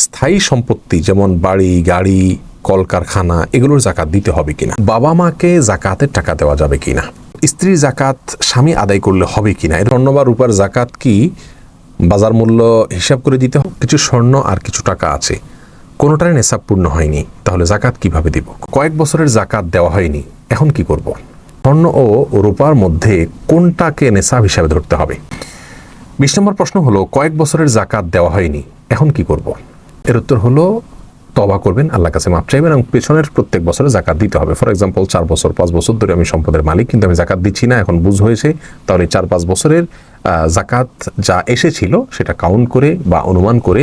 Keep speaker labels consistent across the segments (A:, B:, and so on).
A: স্থায়ী সম্পত্তি, যেমন বাড়ি, গাড়ি, কলকারখানা, এগুলোর জাকাত দিতে হবে কিনা? বাবা মাকে জাকাতের টাকা দেওয়া যাবে কিনা? স্ত্রীর জাকাত স্বামী আদায় করলে হবে কিনা? এর স্বর্ণ বা রূপার জাকাত কি? বাজার মূল্য হিসাব করে দিতে হবে? কিছু স্বর্ণ আর কিছু টাকা আছে। কোনোটারই নেশাব পূর্ণ হয়নি। তাহলে জাকাত কীভাবে দিব? কয়েক বছরের জাকাত দেওয়া হয়নি। এখন কি করব? স্বর্ণ ও রূপার মধ্যে কোনটাকে নেশাব হিসাবে ধরতে হবে? বিশ নম্বর প্রশ্ন হলো, কয়েক বছরের জাকাত দেওয়া হয়নি। এখন কি করব? এর উত্তর হলো তবা করবেন আল্লাহ কাছে মাপ চাইবেন এবং পেছনের প্রত্যেক বছরে জাকাত দিতে হবে। ফর এক্সাম্পল চার বছর, পাঁচ বছর ধরে আমি সম্পদের মালিক, কিন্তু আমি জাকাত দিচ্ছি না, এখন বুঝ হয়েছে। তাহলে চার পাঁচ বছরের জাকাত যা এসেছিল, সেটা কাউন্ট করে বা অনুমান করে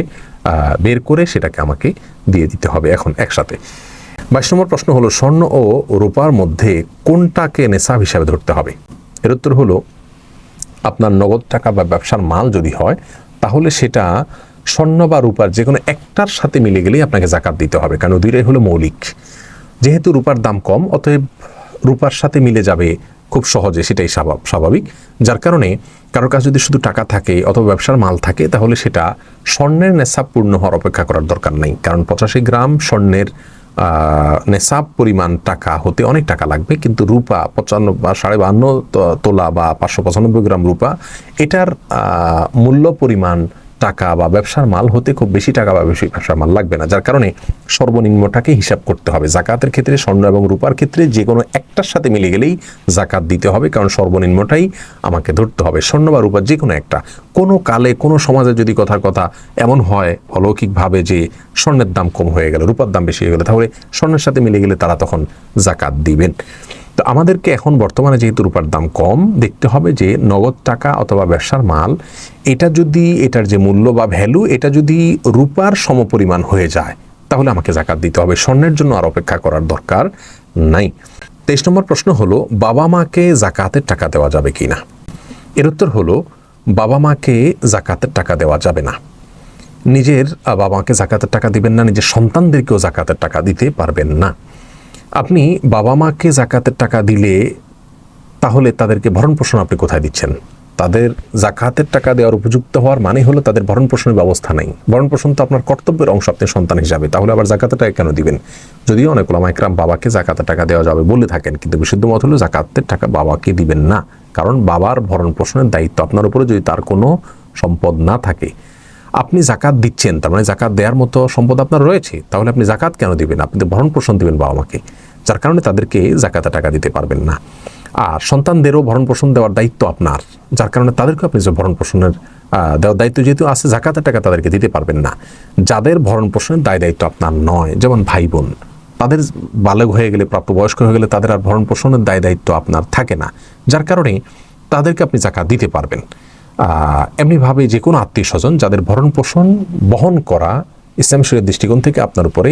A: বের করে সেটাকে আমাকে দিয়ে দিতে হবে এখন একসাথে। বাইশ নম্বর প্রশ্ন হলো, স্বর্ণ ও রূপার মধ্যে কোনটাকে নেশাব হিসাবে ধরতে হবে? এর উত্তর হলো, আপনার নগদ টাকা বা ব্যবসার মাল যদি হয়, তাহলে সেটা স্বর্ণ বা রূপার যে কোনো একটার সাথে মিলে গেলেই আপনাকে জাকাত দিতে হবে, কারণ দুইটাই হলো মৌলিক। যেহেতু রূপার দাম কম, অতএব রূপার সাথে মিলে যাবে খুব সহজে, সেটাই স্বাভাব- স্বাভাবিক। যার কারণে কারোর কাছে যদি শুধু টাকা থাকে অথবা ব্যবসার মাল থাকে, তাহলে সেটা স্বর্ণের নেশাব পূর্ণ হওয়ার অপেক্ষা করার দরকার নেই। কারণ পঁচাশি গ্রাম স্বর্ণের নেশাব পরিমাণ টাকা হতে অনেক টাকা লাগবে, কিন্তু রূপা পঁচান্ন বা সাড়ে বান্ন তোলা বা পাঁচশো পঁচানব্বই গ্রাম রূপা, এটার মূল্য পরিমাণ টাকা বা ব্যবসার মাল হতে খুব বেশি টাকা বা বেশি ব্যবসার মাল লাগবে না, যার কারণে সর্বনিম্নটাকে হিসাব করতে হবে। জাকাতের ক্ষেত্রে, স্বর্ণ এবং রূপার ক্ষেত্রে যে কোনো একটার সাথে মিলে গেলেই জাকাত দিতে হবে, কারণ সর্বনিম্নটাই আমাকে ধরতে হবে। স্বর্ণ বা রূপার যে কোনো একটা। কোনো কালে, কোনো সমাজে যদি কথার কথা এমন হয় অলৌকিকভাবে যে স্বর্ণের দাম কম হয়ে গেল, রূপার দাম বেশি হয়ে গেল, তাহলে স্বর্ণের সাথে মিলে গেলে তারা তখন জাকাত দিবেন। তো আমাদেরকে এখন বর্তমানে যেহেতু রূপার দাম কম, দেখতে হবে যে নগদ টাকা অথবা ব্যবসার মাল, এটা যদি এটার যে মূল্য বা ভ্যালু এটা যদি রূপার সমপরিমাণ হয়ে যায়, তাহলে আমাকে জাকাত দিতে হবে। স্বর্ণের জন্য আর অপেক্ষা করার দরকার নাই। তেইশ নম্বর প্রশ্ন হলো, বাবা মাকে জাকাতের টাকা দেওয়া যাবে কি না? এর উত্তর হলো, বাবা মাকে জাকাতের টাকা দেওয়া যাবে না। নিজের বাবা মাকে জাকাতের টাকা দিবেন না, নিজের সন্তানদেরকেও জাকাতের টাকা দিতে পারবেন না। আপনি বাবা মাকে জাকাতের টাকা দিলে তাহলে তাদেরকে ভরণ পোষণ আপনি কোথায় দিচ্ছেন? তাদের জাকাতের টাকা দেওয়ার উপযুক্ত হওয়ার মানে হলো তাদের ভরণ পোষণের ব্যবস্থা নেই। ভরণ পোষণ তো আপনার কর্তব্যের অংশ, আপনি সন্তান হিসাবে। তাহলে আবার জাকাতের টাকা কেন দিবেন? যদিও অনেক ওলামাইকরাম বাবাকে জাকাতের টাকা দেওয়া যাবে বলে থাকেন, কিন্তু বিশুদ্ধ মত হলো জাকাতের টাকা বাবাকে দিবেন না। কারণ বাবার ভরণ পোষণের দায়িত্ব আপনার উপরে যদি তার কোনো সম্পদ না থাকে। আপনি জাকাত দিচ্ছেন, তার মানে জাকাত দেওয়ার মতো সম্পদ আপনার রয়েছে, তাহলে আপনি জাকাত কেন দিবেন? আপনি তো ভরণ পোষণ দিবেন বাবা মাকে। যার কারণে তাদেরকে জাকাতে টাকা দিতে পারবেন না। আর সন্তানদেরও ভরণ পোষণ দেওয়ার দায়িত্ব আপনার, যার কারণে তাদেরকে আপনি যে ভরণ পোষণের দেওয়ার দায়িত্ব যেহেতু আছে, জাকাতের টাকা তাদেরকে দিতে পারবেন না। যাদের ভরণ পোষণের দায় দায়িত্ব আপনার নয়, যেমন ভাই বোন, তাদের বালক হয়ে গেলে, প্রাপ্তবয়স্ক হয়ে গেলে তাদের আর ভরণ পোষণের দায় দায়িত্ব আপনার থাকে না। যার কারণে তাদেরকে আপনি জাকাত দিতে পারবেন। এমনিভাবে যে কোনো আত্মীয় স্বজন যাদের ভরণ পোষণ বহন করা ইসলাম শরীর দৃষ্টিকোণ থেকে আপনার উপরে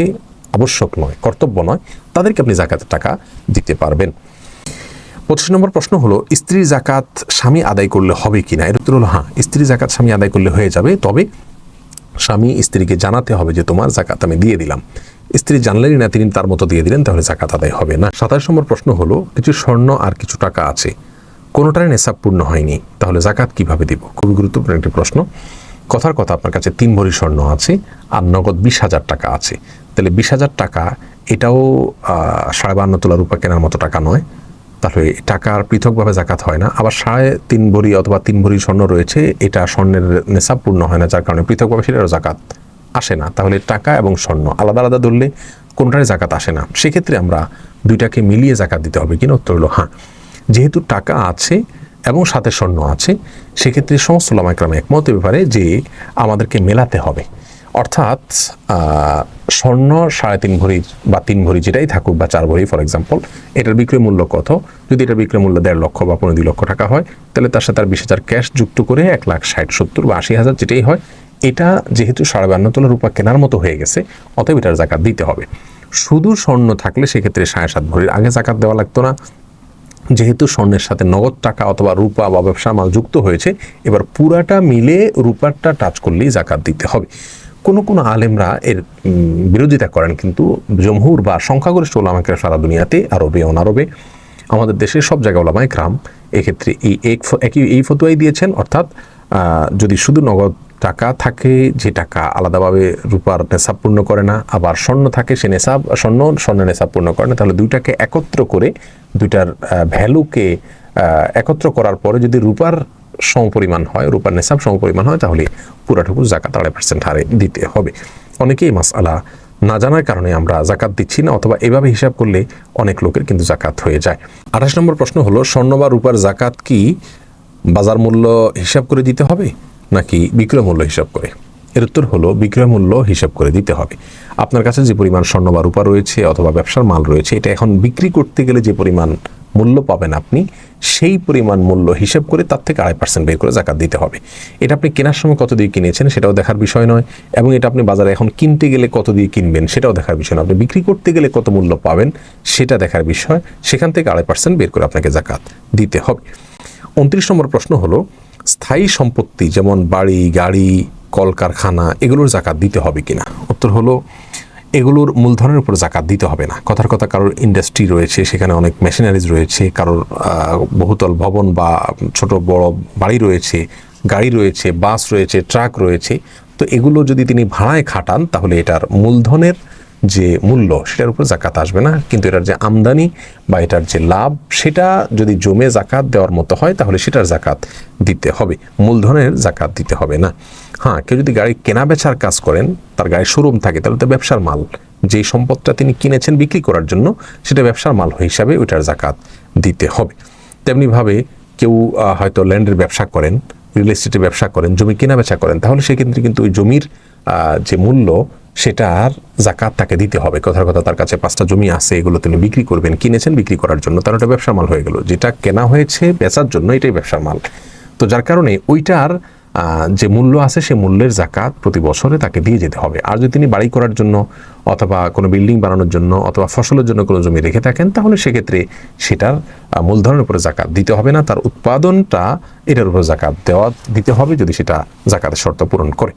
A: আবশ্যক নয়, কর্তব্য নয়, তাদেরকে আপনি জাকাতের টাকা দিতে পারবেন। পঁচিশ নম্বর প্রশ্ন হলো স্ত্রীর জাকাত স্বামী আদায় করলে হবে কিনা? এর উত্তর হলো হ্যাঁ স্ত্রীর জাকাত স্বামী আদায় করলে হয়ে যাবে, তবে স্বামী স্ত্রীকে জানাতে হবে যে তোমার জাকাত আমি দিয়ে দিলাম। স্ত্রী জানলেনই না, তিনি তার মতো দিয়ে দিলেন, তাহলে জাকাত আদায় হবে না। সাতাশ নম্বর প্রশ্ন হলো, কিছু স্বর্ণ আর কিছু টাকা আছে কোনোটাই নেশাব পূর্ণ হয়নি, তাহলে জাকাত কীভাবে দিব? খুবই গুরুত্বপূর্ণ একটি প্রশ্ন। কথার কথা, আপনার কাছে তিন ভরি স্বর্ণ আছে, আর নগদ বিশ হাজার টাকা আছে। তাহলে বিশ হাজার টাকা এটাও সাড়ে বান্ন তোলা রূপা কেনার মতো টাকা নয়। তাহলে টাকার পৃথকভাবে জাকাত হয় না। আবার সাড়ে তিন ভরি অথবা তিন ভরি স্বর্ণ রয়েছে, এটা স্বর্ণের নেশাব পূর্ণ হয় না, যার কারণে পৃথকভাবে সেটারও জাকাত আসে না। তাহলে টাকা এবং স্বর্ণ আলাদা আলাদা ধরলে কোনটারই জাকাত আসে না। সেক্ষেত্রে আমরা দুইটাকে মিলিয়ে জাকাত দিতে হবে। কিনা উত্তর হলো হ্যাঁ। যেহেতু টাকা আছে এবং সাথে স্বর্ণ আছে, সেক্ষেত্রে সমস্ত লামাইক্রামে একমত ব্যাপারে যে আমাদেরকে মেলাতে হবে। অর্থাৎ স্বর্ণ সাড়ে তিন ভরি বা তিন ভরি যেটাই থাকুক বা চার ভরি ফর এক্সাম্পল এটার বিক্রয় মূল্য কত? যদি এটার বিক্রয় মূল্য দেড় লক্ষ বা পনেরো দুই লক্ষ টাকা হয়, তাহলে তার সাথে আর বিশ হাজার ক্যাশ যুক্ত করে এক লাখ ষাট সত্তর বা আশি হাজার যেটাই হয়, এটা যেহেতু সাড়ে বান্ন তোলা রূপা কেনার মতো হয়ে গেছে, অতএব এটার জাকাত দিতে হবে। শুধু স্বর্ণ থাকলে সেক্ষেত্রে সাড়ে সাত ভরির আগে জাকাত দেওয়া লাগতো না। যেহেতু স্বর্ণের সাথে নগদ টাকা অথবা রূপা বা ব্যবসা মাল যুক্ত হয়েছে, এবার পুরাটা মিলে রূপারটা টাচ করলেই জাকাত দিতে হবে। কোনো কোনো আলেমরা এর বিরোধিতা করেন, কিন্তু জমহুর বা সংখ্যাগরিষ্ঠ ওলামাকের সারা দুনিয়াতে, আরবে অনারবে আমাদের দেশের সব জায়গায় ওলামায় ক্রাম, এক্ষেত্রে এই এক একই, এই ফতুয়াই দিয়েছেন, অর্থাৎ যদি শুধু নগদ টাকা থাকে, যে টাকা আলাদাভাবে রূপার নেশাব পূর্ণ করে না, আবার স্বর্ণ থাকে, সে নেশাব, স্বর্ণ স্বর্ণ নেশাব পূর্ণ করে না, তাহলে দুইটাকে একত্র করে, দুইটার ভ্যালুকে একত্র করার পরে যদি রূপার সমপরিমাণ হয়, রূপার নেশাব সমপরিমাণ হয়, তাহলে পুরাটুকু জাকাত আড়াই পার্সেন্ট হারে দিতে হবে। অনেকেই মাসআলা না জানার কারণে আমরা জাকাত দিচ্ছি না, অথবা এভাবে হিসাব করলে অনেক লোকের কিন্তু জাকাত হয়ে যায়। আঠাশ নম্বর প্রশ্ন হলো, স্বর্ণ বা রূপার জাকাত কি বাজার মূল্য হিসাব করে দিতে হবে, নাকি বিক্রয় মূল্য হিসাব করে? এর উত্তর হলো, বিক্রয় মূল্য হিসাব করে দিতে হবে। আপনার কাছে যে পরিমাণ স্বর্ণ বা রূপা রয়েছে, অথবা ব্যবসার মাল রয়েছে, এটা এখন বিক্রি করতে গেলে যে পরিমাণ মূল্য পাবেন আপনি, সেই পরিমাণ মূল্য হিসেব করে তার থেকে আড়াই পার্সেন্ট বের করে জাকাত দিতে হবে। এটা আপনি কেনার সময় কত দিয়ে কিনেছেন সেটাও দেখার বিষয় নয়, এবং এটা আপনি বাজারে এখন কিনতে গেলে কত দিয়ে কিনবেন সেটাও দেখার বিষয় নয়। আপনি বিক্রি করতে গেলে কত মূল্য পাবেন সেটা দেখার বিষয়, সেখান থেকে আড়াই পার্সেন্ট বের করে আপনাকে জাকাত দিতে হবে। উনত্রিশ নম্বর প্রশ্ন হলো, স্থায়ী সম্পত্তি যেমন বাড়ি, গাড়ি, কলকারখানা, এগুলোর জাকাত দিতে হবে কিনা? উত্তর হলো এগুলোর মূলধনের উপর জাকাত দিতে হবে না। কথার কথা কারোর ইন্ডাস্ট্রি রয়েছে, সেখানে অনেক মেশিনারিজ রয়েছে, কারোর বহুতল ভবন বা ছোট বড় বাড়ি রয়েছে, গাড়ি রয়েছে, বাস রয়েছে, ট্রাক রয়েছে। তো এগুলো যদি তিনি ভাড়ায় খাটান, তাহলে এটার মূলধনের যে মূল্য, সেটার উপর জাকাত আসবে না। কিন্তু এটার যে আমদানি বা এটার যে লাভ, সেটা যদি জমে জাকাত দেওয়ার মতো হয়, তাহলে সেটার জাকাত দিতে হবে। মূলধনের জাকাত দিতে হবে না। হ্যাঁ কেউ যদি গাড়ি কেনা বেচার কাজ করেন, তার গাড়ির শোরুম থাকে, তাহলে তো ব্যবসার মাল। যেই সম্পদটা তিনি কিনেছেন বিক্রি করার জন্য, সেটা ব্যবসার মাল হিসাবে ওইটার জাকাত দিতে হবে। তেমনিভাবে কেউ হয়তো ল্যান্ডের ব্যবসা করেন, রিয়েল এস্টেটের ব্যবসা করেন, জমি কেনা বেচা করেন, তাহলে সেক্ষেত্রে কিন্তু ওই জমির যে মূল্য সেটার জাকাত তাকে দিতে হবে। কথার কথা তার কাছে পাঁচটা জমি আছে, এগুলো তিনি বিক্রি করবেন, কিনেছেন, বিক্রি করার জন্য। তার ওটা ব্যবসার মাল হয়ে গেল। যেটা কেনা হয়েছে বেচার জন্য এটাই ব্যবসার মাল। তো যার কারণে ওইটার যে মূল্য আছে সে মূল্যের জাকাত প্রতি বছরে তাকে দিয়ে যেতে হবে। আর যদি তিনি বাড়ি করার জন্য অথবা কোনো বিল্ডিং বানানোর জন্য অথবা ফসলের জন্য কোনো জমি রেখে থাকেন, তাহলে সেক্ষেত্রে সেটার মূলধনের উপরে জাকাত দিতে হবে না। তার উৎপাদনটা এটার উপর জাকাত দেওয়া দিতে হবে যদি সেটা জাকাতের শর্ত পূরণ করে।